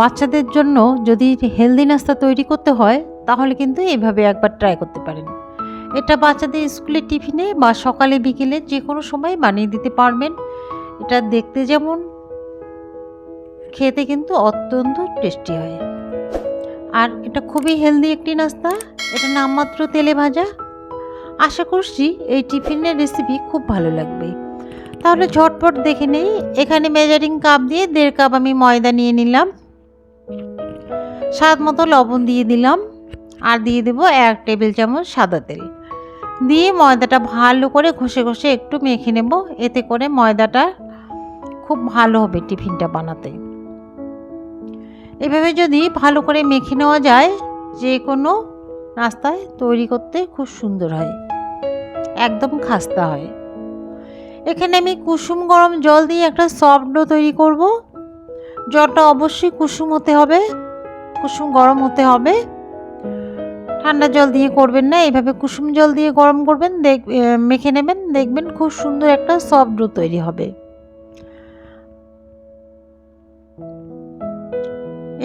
বাচ্চাদের জন্য যদি হেলদি নাস্তা তৈরি করতে হয়, তাহলে কিন্তু এভাবে একবার ট্রাই করতে পারেন। এটা বাচ্চাদের স্কুলের টিফিনে বা সকালে, বিকেলে যে কোনো সময় বানিয়ে দিতে পারবেন। এটা দেখতে যেমন খেতে কিন্তু অত্যন্ত টেস্টি হয়। আর এটা খুবই হেলদি একটি নাস্তা। এটা নামমাত্র তেলে ভাজা। আশা করছি এই টিফিনের রেসিপি খুব ভালো লাগবে। তাহলে ঝটপট দেখে নেই। এখানে মেজারিং কাপ দিয়ে দেড় কাপ আমি ময়দা নিয়ে নিলাম। স্বাদ মতো লবণ দিয়ে দিলাম। আর দিয়ে দেবো এক টেবিল চামচ সাদা তেল। দিয়ে ময়দাটা ভালো করে ঘষে ঘষে একটু মেখে নেব। এতে করে ময়দাটা খুব ভালো হবে টিফিনটা বানাতে। এভাবে যদি ভালো করে মেখে নেওয়া যায়, যে কোনো নাস্তায় তৈরি করতে খুব সুন্দর হয়। একদম খাস্তা হয়। এখানে আমি কুসুম গরম জল দিয়ে একটা সফট ডো তৈরি করব। জলটা অবশ্যই কুসুম হতে হবে। কুসুম গরম হতে হবে। ঠান্ডা জল দিয়ে করবেন না, এভাবে কুসুম জল দিয়ে গরম করবেন, দেখ মেখে নেবেন, দেখবেন খুব সুন্দর একটা সফট ডো তৈরি হবে।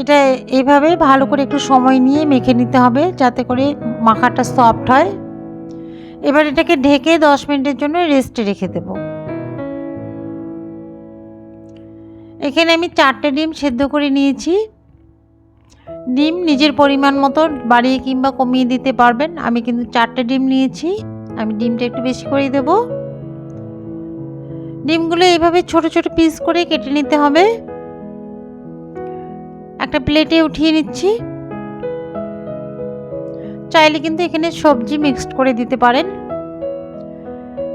এটা এইভাবে ভালো করে একটু সময় নিয়ে মেখে নিতে হবে, যাতে করে মাখাটা সফট হয়। এবার এটাকে ঢেকে দশ মিনিটের জন্য রেস্টে রেখে দেব। এখানে আমি চারটে ডিম সেদ্ধ করে নিয়েছি। ডিম নিজের পরিমাণ মতো বাড়িয়ে কিংবা কমিয়ে দিতে পারবেন। আমি কিন্তু চারটে ডিম নিয়েছি। আমি ডিমটা একটু বেশি করেই দেব। ডিমগুলো এইভাবে ছোট ছোট পিস করে কেটে নিতে হবে। একটা প্লেটে উঠিয়ে নিচ্ছি। চাইলে কিন্তু এখানে সবজি মিক্সড করে দিতে পারেন।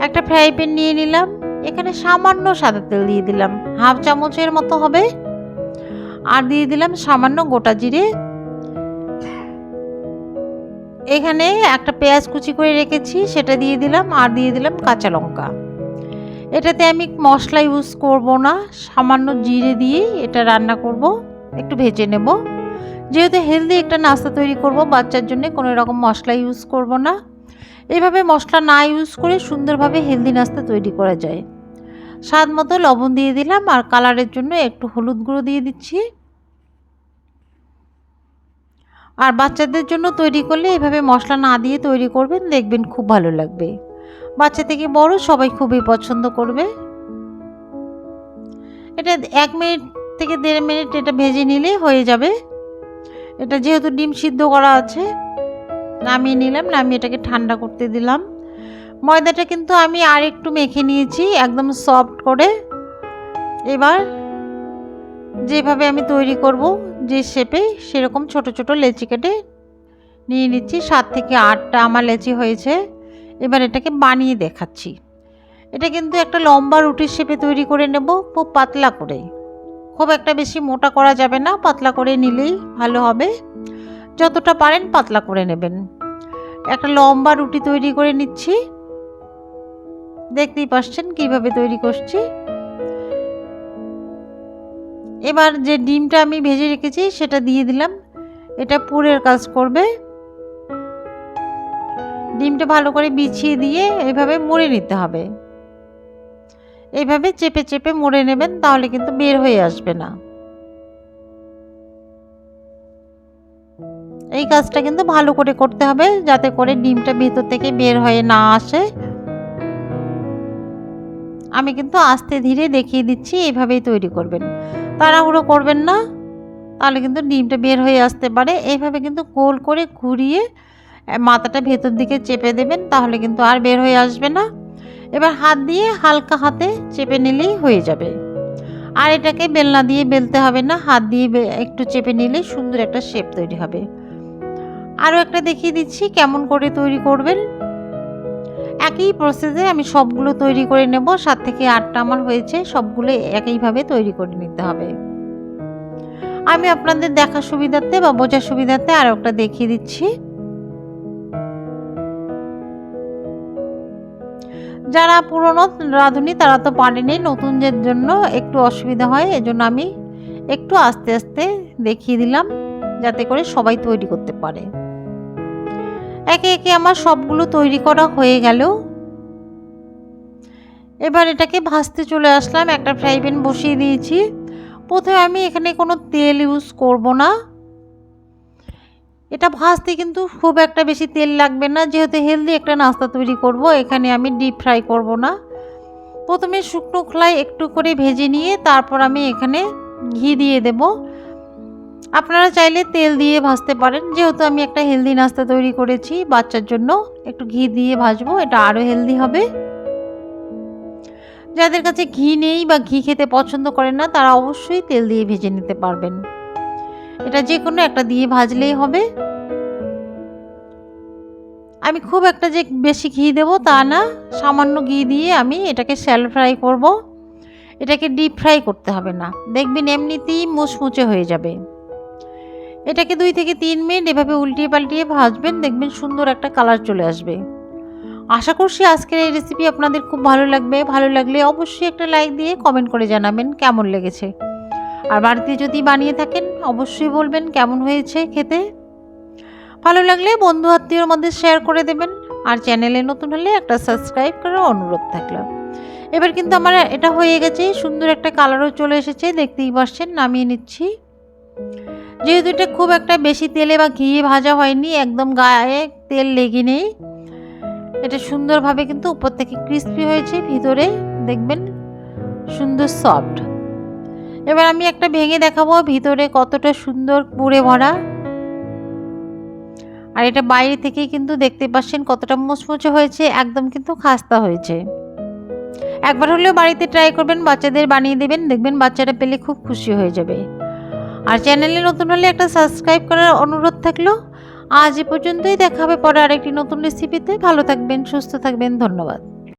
একটা ফ্রাই প্যান নিয়ে নিলাম। এখানে সামান্য সাদা তেল দিয়ে দিলাম। হাফ চামচের মতো হবে। আর দিয়ে দিলাম সামান্য গোটা জিরে। এখানে একটা পেঁয়াজ কুচি করে রেখেছি, সেটা দিয়ে দিলাম আর দিয়ে দিলাম কাঁচা লঙ্কা। এটাতে আমি মশলা ইউজ করব না, সামান্য জিরে দিয়ে এটা রান্না করব, একটু ভেজে নেব। যেহেতু হেলদি একটা নাস্তা তৈরি করব, বাচ্চার জন্য কোনো রকম মশলা ইউজ করব না। এইভাবে মশলা না ইউজ করে সুন্দরভাবে হেলদি নাস্তা তৈরি করা যায়। স্বাদ মতো লবণ দিয়ে দিলাম আর কালারের জন্য একটু হলুদ গুঁড়ো দিয়ে দিচ্ছি। আর বাচ্চাদের জন্য তৈরি করলে এভাবে মশলা না দিয়ে তৈরি করবেন, দেখবেন খুব ভালো লাগবে। বাচ্চা থেকে বড় সবাই খুবই পছন্দ করবে। এটা এক মিনিট থেকে দেড় মিনিট এটা ভেজে নিলেই হয়ে যাবে। এটা যেহেতু ডিম সিদ্ধ করা আছে, নামিয়ে নিলাম, নামিয়ে এটাকে ঠান্ডা করতে দিলাম। ময়দাটা কিন্তু আমি আর একটু মেখে নিয়েছি, একদম সফট করে। এবার যেভাবে আমি তৈরি করব, যে শেপে সেরকম ছোট ছোট লেচি কেটে নিয়ে নিচ্ছি। সাত থেকে আটটা আমার লেচি হয়েছে। এবার এটাকে বানিয়ে দেখাচ্ছি। এটা কিন্তু একটা লম্বা রুটির শেপে তৈরি করে নেব, খুব পাতলা করে। খুব একটা বেশি মোটা করা যাবে না, পাতলা করে নিলেই ভালো হবে। যতটা পারেন পাতলা করে নেবেন। একটা লম্বা রুটি তৈরি করে নিচ্ছি। দেখতেই পাচ্ছেন কীভাবে তৈরি করছি। এবার যে ডিমটা আমি ভেজে রেখেছি সেটা দিয়ে দিলাম। এটা পুরের কাজ করবে। ডিমটা ভালো করে বিছিয়ে দিয়ে এভাবে মুড়ে নিতে হবে। এইভাবে চেপে চেপে মুড়ে নেবেন তাহলে কিন্তু বের হয়ে আসবে না। এই কাজটা কিন্তু ভালো করে করতে হবে যাতে করে ডিমটা ভেতর থেকে বের হয়ে না আসে। আমি কিন্তু আস্তে ধীরে দেখিয়ে দিচ্ছি এইভাবেই তৈরি করবেন। তাড়াহুড়ো করবেন না, তাহলে কিন্তু ডিমটা বের হয়ে আসতে পারে। এইভাবে কিন্তু গোল করে ঘুরিয়ে মাথাটা ভেতর দিকে চেপে দেবেন, তাহলে কিন্তু আর বের হয়ে আসবে না। এবার হাত দিয়ে হালকা হাতে চেপে নিলেই হয়ে যাবে। আর এটাকে বেলনা দিয়ে বেলতে হবে না, হাত দিয়ে একটু চেপে নিলেই সুন্দর একটা শেপ তৈরি হবে। আরও একটা দেখিয়ে দিচ্ছি, কেমন করে তৈরি করবেন। একই প্রসেসে আমি সবগুলো তৈরি করে নেব। সাত থেকে আটটা আমার হয়েছে, সবগুলো একইভাবে তৈরি করে নিতে হবে। আমি আপনাদের দেখা সুবিধার্থে বা বোঝার সুবিধার্থে আরও একটা দেখিয়ে দিচ্ছি। যারা পুরনো রাঁধুনি, তারা তো পারেনি। নতুনদের জন্য একটু অসুবিধা হয়, এজন্য আমি একটু আস্তে আস্তে দেখিয়ে দিলাম, যাতে করে সবাই তৈরি করতে পারে। একে একে আমার সবগুলো তৈরি করা হয়ে গেল। এবার এটাকে ভাজতে চলে আসলাম, একটা ফ্রাই প্যান বসিয়ে দিয়েছি। প্রথমে আমি এখানে কোনো তেল ইউজ করব না। এটা ভাজতে কিন্তু খুব একটা বেশি তেল লাগবে না, যেহেতু হেলদি একটা নাস্তা তৈরি করব, এখানে আমি ডিপ ফ্রাই করব না। প্রথমে শুকনো খোলায় একটু করে ভেজে নিয়ে তারপর আমি এখানে ঘি দিয়ে দেব। আপনারা চাইলে তেল দিয়ে ভাজতে পারেন। যেহেতু আমি একটা হেলদি নাস্তা তৈরি করেছি, বাচ্চার জন্য একটু ঘি দিয়ে ভাজবো, এটা আরও হেলদি হবে। যাদের কাছে ঘি নেই বা ঘি খেতে পছন্দ করেন না, তারা অবশ্যই তেল দিয়ে ভেজে নিতে পারবেন। এটা যে কোনো একটা দিয়ে ভাজলেই হবে। আমি খুব একটা যে বেশি ঘি দেবো তা না, সামান্য ঘি দিয়ে আমি এটাকে শ্যালো ফ্রাই করব। এটাকে ডিপ ফ্রাই করতে হবে না। দেখবেন এমনিতেই মুচমুচে হয়ে যাবে। এটাকে দুই থেকে তিন মিনিট এভাবে উল্টিয়ে পাল্টিয়ে ভাজবেন, দেখবেন সুন্দর একটা কালার চলে আসবে। আশা করছি আজকের এই রেসিপি আপনাদের খুব ভালো লাগবে। ভালো লাগলে অবশ্যই একটা লাইক দিয়ে কমেন্ট করে জানাবেন কেমন লেগেছে। আর বাড়িতে যদি বানিয়ে থাকেন, অবশ্যই বলবেন কেমন হয়েছে খেতে। ভালো লাগলে বন্ধু আত্মীয়র মধ্যে শেয়ার করে দেবেন। আর চ্যানেলে নতুন হলে একটা সাবস্ক্রাইব করার অনুরোধ থাকল। এবার কিন্তু আমার এটা হয়ে গেছে, সুন্দর একটা কালারও চলে এসেছে, দেখতেই পাচ্ছেন, নামিয়ে নিচ্ছি। যেহেতু এটা খুব একটা বেশি তেলে বা ঘিয়ে ভাজা হয়নি, একদম গায়ে তেল লেগে নেই এটা সুন্দরভাবে কিন্তু উপর থেকে ক্রিস্পি হয়েছে, ভিতরে দেখবেন সুন্দর সফট এবার আমি একটা ভেঙে দেখাবো ভিতরে কতটা সুন্দর পুড়ে ভরা। আর এটা বাইরে থেকে কিন্তু দেখতে পাচ্ছেন কতটা মুচমুচে হয়েছে, একদম কিন্তু খাস্তা হয়েছে। একবার হলেও বাড়িতে ট্রাই করবেন, বাচ্চাদের বানিয়ে দেবেন, দেখবেন বাচ্চারা পেলে খুব খুশি হয়ে যাবে। আর চ্যানেলে নতুন হলে একটা সাবস্ক্রাইব করার অনুরোধ থাকল। আজ এ পর্যন্তই দেখা হবে পরে আরেকটি নতুন রেসিপিতে ভালো থাকবেন, সুস্থ থাকবেন, ধন্যবাদ।